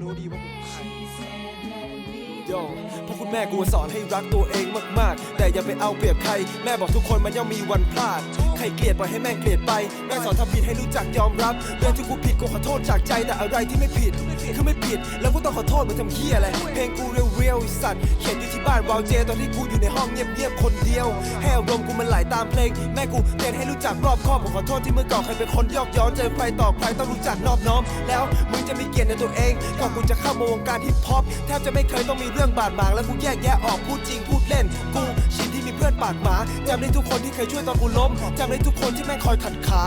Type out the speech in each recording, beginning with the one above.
รู้ดีว่ากูใคร โยเพราะคุณแม่กูสอนให้รักตัวเองมากๆ แต่อย่าไปเอาเปรียบใคร แม่บอกทุกคนมันย่อมมีวันพลาด ใครเกลียดปล่อยให้แม่งเกลียดไป แม่สอนทำผิดให้รู้จักยอมรับ เรื่องที่กูผิดกูขอโทษจากใจ แต่อะไรที่ไม่ผิดคือไม่ผิด แล้วกูต้องขอโทษมึงทำเหี้ยอะไร เพลงกูเรียวเรียวๆไอ้สัตว์เขียนอยู่ที่บ้านวาวเจ ตอนที่กูอยู่ในห้องเงียบๆคนเดียว ให้อารมณ์กูมันไหลตามเพลง แม่กูเตือนให้รู้จักรอบคอบผมขอโทษที่เมื่อก่อนเคยเป็นคนยอกย้อนเจอใครต่อใครต้องรู้จักนอบน้อม แล้ว จะมีเกียรติในตัวเอง ก่อนกูจะเข้ามาวงการฮิปฮอปแทบจะไม่เคยต้องมีเรื่องบาดหมางแล้วกูแยกแยะออกพูดจริงพูดเล่น กูชินที่มีเพื่อนปากหมาจำได้ทุกคนที่เคยช่วยตอนกูล้มจำได้ทุกคนที่แม่งคอยขัดขา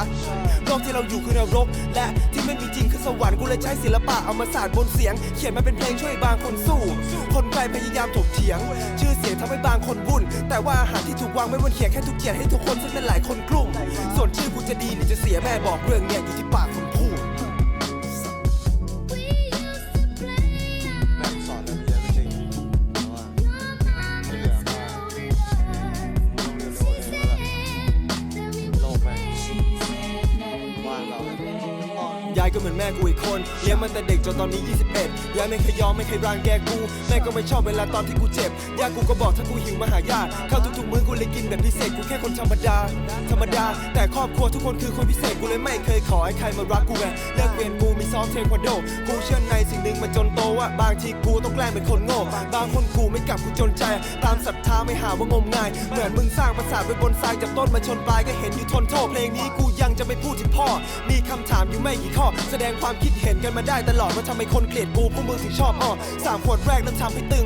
โลกที่เราอยู่คือนรก และที่ไม่มีจริงคือสวรรค์กูเลยใช้ศิลปะเอามาสาดบนเสียง เขียนมาเป็นเพลงช่วยบางคนสู้ คนไกลพยายามถกเถียง ชื่อเสียงทำให้บางคนวุ่น แต่ว่าอาหารที่ถูกวางไว้บนเขียงแค่ถูกเขียนให้ทุกคนซึ่งเป็นหลายคนกลุ่ม ส่วนชื่อกูจะดีหรือจะเสียแม่บอกเรื่องเนี้ยอยู่ที่ปากคนพูดแยายก็เหมือนแม่กูอีกคน เลี้ยงมาแต่เด็กจนตอนนี้ 21 ยายไม่เคยยอมไม่เคยรังแกกู แม่ก็ไม่ชอบเวลาตอนที่กูเจ็บยายกูก็บอกถ้ากูหิวมาหายาข้าวทุกๆมื้อกูเลยกินแบบพิเศษกูแค่คนธรรมดา ธรรมดา แต่ครอบครัวทุกคนคือคนพิเศษกูเลยไม่เคยขอให้ใครมารักกูไงเลิกเรียนกูมีซ้อมเทควันโด กูเชื่อในสิ่งหนึ่งมาจนโตว่าบางทีกูต้องแกล้งเป็นคนโง่ บางคนกูไม่กลับกูจนใจ ตามศรัทธาไม่หาว่างมงาย เหมือนมึงสร้างปราสาทไว้บนทรายจับต้นมาชนปลายก็เห็นอยู่ทนโทษเพลงนี้กูยังจะไม่พูดถึงพ่อ มีคำถามอยู่ไม่กี่ข้อแสดงความคิดเห็นกันมาได้ตลอดว่าทำไมคนเกลียดกูพวกมึงถึงชอบอ้อสามขวดแรกเริ่มทำให้ตึง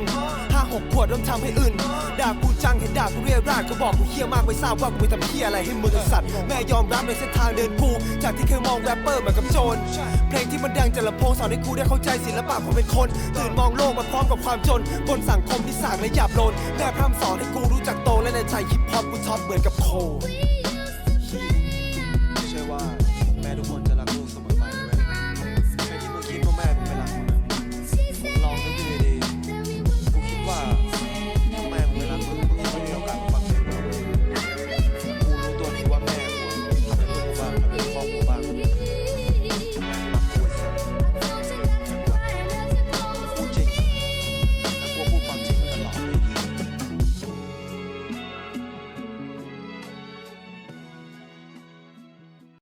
ห้าหกขวดเริ่มทำให้อื่นด่ากูจังเห็นด่ากูเรียราดก็บอกกูเฮี้ยมากไม่ทราบว่ากูไปทำเฮี้ยอะไรให้มึงไอ้สัตว์แม่ยอมรับในเส้นทางเดินกูจากที่เคยมองแรปเปอร์เหมือนกับโจรเพลงที่มันดังจากลำโพงสอนให้กูได้เข้าใจศิลปะความเป็นคนตื่นมองโลกมาพร้อมกับความจนบนสังคมที่สร้างและหยาบโลนแม่พร่ำสอนให้กูรู้จักโตและในใจฮิปฮอปกูท็อปเหมือนกับโคไม่ใช่ว่าแม่ทุกคนจะ